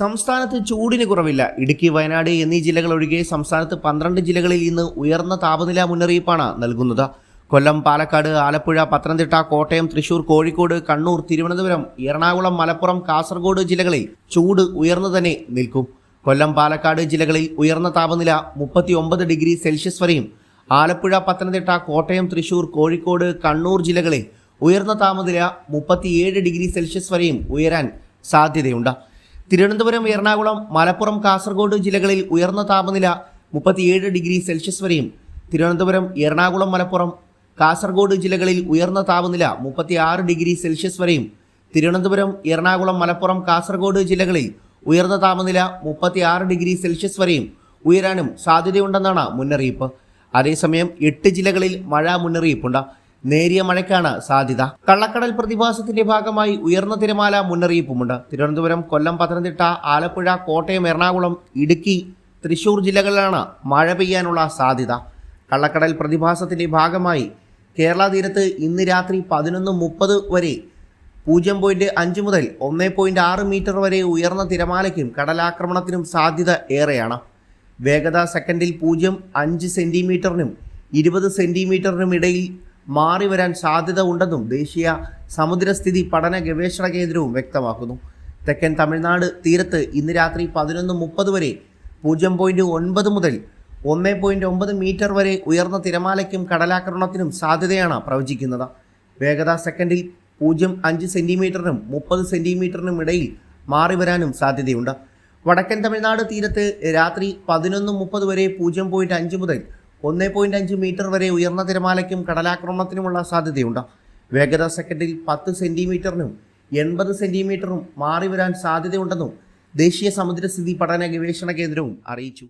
സംസ്ഥാനത്ത് ചൂടിന് കുറവില്ല. ഇടുക്കി വയനാട് എന്നീ ജില്ലകൾ ഒഴികെ സംസ്ഥാനത്ത് പന്ത്രണ്ട് ജില്ലകളിൽ ഇന്ന് ഉയർന്ന താപനില മുന്നറിയിപ്പാണ് നൽകുന്നത്. കൊല്ലം പാലക്കാട് ആലപ്പുഴ പത്തനംതിട്ട കോട്ടയം തൃശൂർ കോഴിക്കോട് കണ്ണൂർ തിരുവനന്തപുരം എറണാകുളം മലപ്പുറം കാസർഗോഡ് ജില്ലകളിൽ ചൂട് ഉയർന്നു തന്നെ നിൽക്കും. കൊല്ലം പാലക്കാട് ജില്ലകളിൽ ഉയർന്ന താപനില മുപ്പത്തി ഒമ്പത് ഡിഗ്രി സെൽഷ്യസ് വരെയും ആലപ്പുഴ പത്തനംതിട്ട കോട്ടയം തൃശൂർ കോഴിക്കോട് കണ്ണൂർ ജില്ലകളിൽ ഉയർന്ന താപനില മുപ്പത്തിയേഴ് ഡിഗ്രി സെൽഷ്യസ് വരെയും ഉയരാൻ സാധ്യതയുണ്ട്. തിരുവനന്തപുരം എറണാകുളം മലപ്പുറം കാസർഗോഡ് ജില്ലകളിൽ ഉയർന്ന താപനില മുപ്പത്തിയേഴ് ഡിഗ്രി സെൽഷ്യസ് വരെയും തിരുവനന്തപുരം എറണാകുളം മലപ്പുറം കാസർഗോഡ് ജില്ലകളിൽ ഉയർന്ന താപനില മുപ്പത്തിയാറ് ഡിഗ്രി സെൽഷ്യസ് വരെയും തിരുവനന്തപുരം എറണാകുളം മലപ്പുറം കാസർഗോഡ് ജില്ലകളിൽ ഉയർന്ന താപനില മുപ്പത്തിയാറ് ഡിഗ്രി സെൽഷ്യസ് വരെയും ഉയരാനും സാധ്യതയുണ്ടെന്നാണ് മുന്നറിയിപ്പ്. അതേസമയം എട്ട് ജില്ലകളിൽ മഴ മുന്നറിയിപ്പുണ്ട്. നേരിയ മഴയ്ക്കാണ് സാധ്യത. കള്ളക്കടൽ പ്രതിഭാസത്തിന്റെ ഭാഗമായി ഉയർന്ന തിരമാല മുന്നറിയിപ്പുമുണ്ട്. തിരുവനന്തപുരം കൊല്ലം പത്തനംതിട്ട ആലപ്പുഴ കോട്ടയം എറണാകുളം ഇടുക്കി തൃശൂർ ജില്ലകളിലാണ് മഴ പെയ്യാനുള്ള സാധ്യത. കള്ളക്കടൽ പ്രതിഭാസത്തിന്റെ ഭാഗമായി കേരള തീരത്ത് ഇന്ന് രാത്രി പതിനൊന്ന് മുപ്പത് വരെ പൂജ്യം പോയിന്റ് അഞ്ച് മുതൽ ഒന്ന് പോയിന്റ് ആറ് മീറ്റർ വരെ ഉയർന്ന തിരമാലയ്ക്കും കടലാക്രമണത്തിനും സാധ്യത ഏറെയാണ്. വേഗത സെക്കൻഡിൽ പൂജ്യം അഞ്ച് സെന്റിമീറ്ററിനും ഇരുപത് സെന്റിമീറ്ററിനും ഇടയിൽ മാറി വരാൻ സാധ്യത ഉണ്ടെന്നും ദേശീയ സമുദ്രസ്ഥിതി പഠന ഗവേഷണ കേന്ദ്രവും വ്യക്തമാക്കുന്നു. തെക്കൻ തമിഴ്നാട് തീരത്ത് ഇന്ന് രാത്രി പതിനൊന്ന് മുപ്പത് വരെ പൂജ്യം പോയിന്റ് ഒൻപത് മുതൽ ഒന്ന് പോയിന്റ് ഒമ്പത് മീറ്റർ വരെ ഉയർന്ന തിരമാലയ്ക്കും കടലാക്രമണത്തിനും സാധ്യതയാണ് പ്രവചിക്കുന്നത്. വേഗത സെക്കൻഡിൽ പൂജ്യം അഞ്ച് സെന്റിമീറ്ററിനും മുപ്പത് സെന്റിമീറ്ററിനും ഇടയിൽ മാറി വരാനും സാധ്യതയുണ്ട്. വടക്കൻ തമിഴ്നാട് തീരത്ത് രാത്രി പതിനൊന്ന് മുപ്പത് വരെ പൂജ്യം പോയിന്റ് അഞ്ച് മുതൽ ഒന്ന് പോയിന്റ് അഞ്ച് മീറ്റർ വരെ ഉയർന്ന തിരമാലയ്ക്കും കടലാക്രമണത്തിനുമുള്ള സാധ്യതയുണ്ട്. വേഗത സെക്കൻഡിൽ പത്ത് സെന്റിമീറ്ററിനും എൺപത് സെന്റിമീറ്ററും മാറി വരാൻ സാധ്യതയുണ്ടെന്നും ദേശീയ സമുദ്രസ്ഥിതി പഠന ഗവേഷണ കേന്ദ്രവും അറിയിച്ചു.